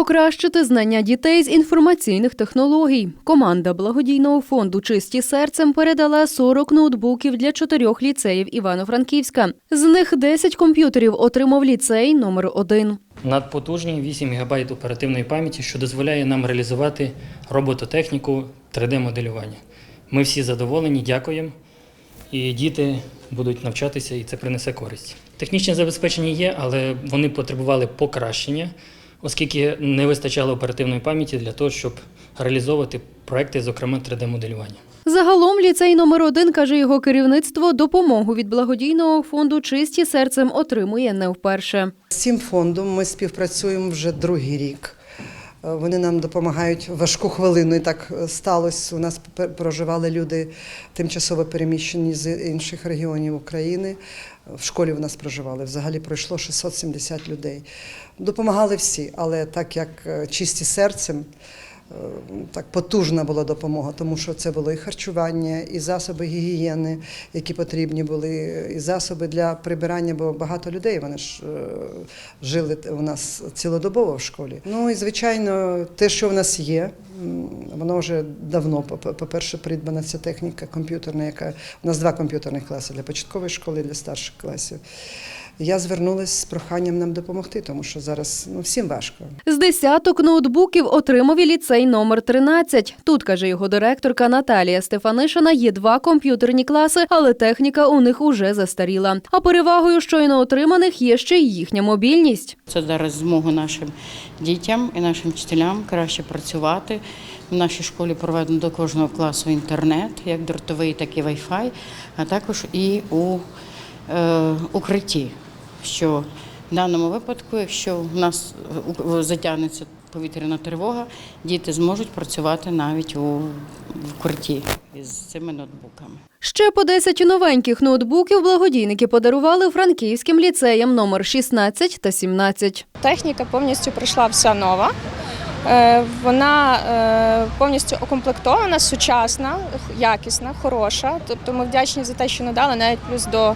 Покращити знання дітей з інформаційних технологій. Команда благодійного фонду Чисті серцем передала 40 ноутбуків для чотирьох ліцеїв Івано-Франківська. З них 10 комп'ютерів отримав ліцей номер 1 Надпотужні 8 ГБ оперативної пам'яті, що дозволяє нам реалізувати робототехніку 3D-моделювання. Ми всі задоволені, дякуємо. І діти будуть навчатися, і це принесе користь. Технічне забезпечення є, але вони потребували покращення, оскільки не вистачало оперативної пам'яті для того, щоб реалізовувати проекти, зокрема 3D-моделювання. Загалом ліцей номер один каже його керівництво, допомогу від благодійного фонду Чисті серцем отримує не вперше. З цим фондом ми співпрацюємо вже другий рік. Е, Вони нам допомагають важку хвилину. І так е, сталося. У нас проживали люди тимчасово переміщені з інших регіонів України. В школі в нас проживали. Взагалі пройшло 670 людей. Допомагали всі, але так як е, чисті серцем. Е, Так потужна була допомога, тому що це було і харчування, і засоби гігієни, які потрібні були, і засоби для прибирання, бо багато людей вони ж е, жили у нас цілодобово в школі. Ну і звичайно, те, що в нас є, воно вже давно, по- по-перше, придбана ця техніка комп'ютерна, яка у нас два комп'ютерних класи для початкової школи і для старших класів. Я звернулася з проханням нам допомогти, тому що зараз ну, всім важко. З десяток ноутбуків отримав і ліцей номер 13. Тут, каже його директорка Наталія Стефанишина, є два комп'ютерні класи, але техніка у них уже застаріла. А перевагою щойно отриманих є ще й їхня мобільність. Це дасть змогу нашим дітям і нашим вчителям краще працювати. В нашій школі проведено до кожного класу інтернет, як дротовий, так і Wi-Fi, а також і у е, укритті. Що в даному випадку, якщо в нас затягнеться повітряна тривога, діти зможуть працювати навіть у укритті із цими ноутбуками. Ще по 10 новеньких ноутбуків благодійники подарували франківським ліцеям номер 16 та 17. Техніка повністю прийшла вся нова. Е, Вона е, повністю укомплектована, сучасна, якісна, хороша. Тобто ми вдячні за те, що надали навіть плюс до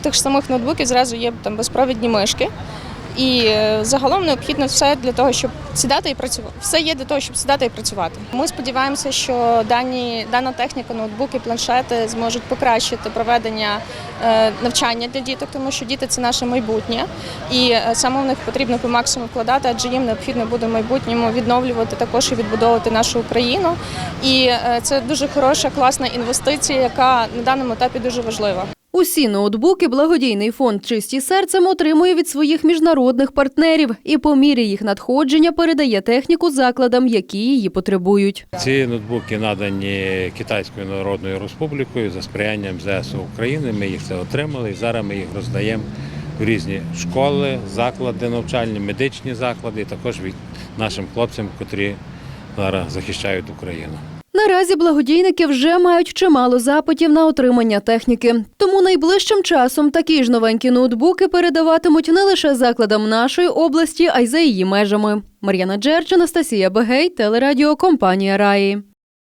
тих самих ноутбуків зразу є там безпровідні мишки. І е, загалом необхідно все для того, щоб сідати і працювати. Все є для того, щоб сідати і працювати. Ми сподіваємося, що дані дана техніка, ноутбуки, планшети зможуть покращити проведення е, навчання для діток, тому що діти це наше майбутнє, і е, саме в них потрібно по максимуму вкладати, адже їм необхідно буде в майбутньому відновлювати також і відбудовувати нашу Україну. І це дуже хороша, класна інвестиція, яка на даному етапі дуже важлива. Усі ноутбуки благодійний фонд Чисті серцем отримує від своїх міжнародних партнерів і по мірі їх надходження передає техніку закладам, які її потребують. Ці ноутбуки надані Китайською Народною Республікою за сприянням ЗСУ України. Ми їх це отримали і зараз ми їх роздаємо в різні школи, заклади навчальні, медичні заклади, і також від нашим хлопцям, котрі зараз захищають Україну. Наразі благодійники вже мають чимало запитів на отримання техніки. Тому найближчим часом такі ж новенькі ноутбуки передаватимуть не лише закладам нашої області, а й за її межами. Мар'яна Джерч, Анастасія Бегей, телерадіокомпанія Раї.